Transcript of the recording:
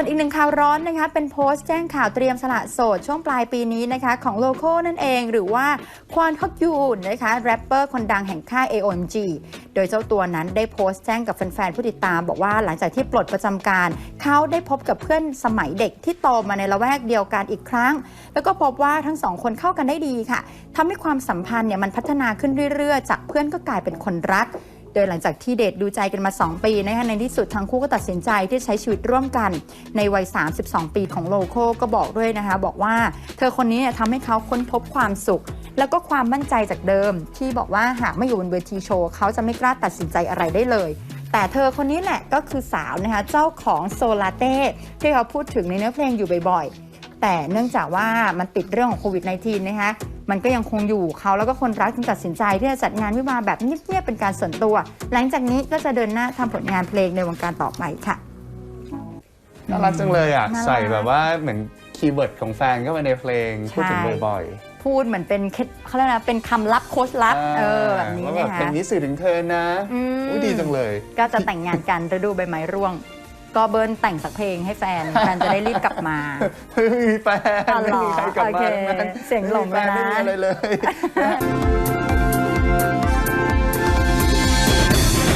ส่วนอีกหนึ่งข่าวร้อนนะคะเป็นโพสต์แจ้งข่าวเตรียมสละโสดช่วงปลายปีนี้นะคะของโลโก้นั่นเองหรือว่าควานฮอกยูนนะคะแรปเปอร์คนดังแห่งค่าย AOMG โดยเจ้าตัวนั้นได้โพสต์แจ้งกับแฟนๆผู้ติดตาม บอกว่าหลังจากที่ปลดประจำการ เขาได้พบกับเพื่อนสมัยเด็กที่โตมาในละแวกเดียวกันอีกครั้ง แล้วก็พบว่าทั้งสองคนเข้ากันได้ดีค่ะทำให้ความสัมพันธ์เนี่ยมันพัฒนาขึ้นเรื่อยๆ จากเพื่อนก็กลายเป็นคนรัก โดยหลังจากที่เดทดูใจกันมา 2 ปีนะคะในที่สุดทั้งคู่ก็ตัดสินใจที่ใช้ชีวิตร่วมกันในวัย 32 ปีของโลโก้ก็บอกด้วยนะคะ บอกว่าเธอคนนี้เนี่ยทำให้เขาค้นพบความสุข แล้วก็ความมั่นใจจากเดิม ที่บอกว่าหากไม่อยู่บนเวทีโชว์เขาจะไม่กล้าตัดสินใจอะไรได้เลยแต่เธอคนนี้แหละก็คือสาวนะคะ เจ้าของโซลาเต้ที่เขาพูดถึงในเนื้อเพลงอยู่บ่อยๆ แต่เนื่องจากว่ามันติดเรื่องของโควิด -19 นะคะมันก็ยังคงอยู่เขาแล้วก็คนรักจึงตัดสินใจที่จะจัดงานวิวาห์แบบเงียบๆเป็นการส่วนตัว หลังจากนี้ก็จะเดินหน้าทำผลงานเพลงในวงการต่อไปค่ะ น่ารักจังเลยอะ น่ารัก ใส่แบบว่าเหมือนคีย์เวิร์ดของแฟนเข้าไปในเพลง พูดถึงใช่บ่อยพูดเหมือนเป็นเคล็ดเขาเรียกนะเป็นคำลับโค้ชลับๆเออแบบนี้ว่าแบนะบคะเพลงนี้สื่อถึงเธอนะอืม อุ๊ยดีจังเลย ก็จะแต่งงานกันฤดูใบไม้ร่วง ก็เบิร์นแต่งสักเพลงให้แฟน แฟนจะได้รีบกลับมา ไม่มีแฟนอ๋อเหรอไม่มีใครกลับมาโอเคทั้งนั้นเสียงหลงไม่มีแฟนแล้วนะ ไม่มีอะไรเลย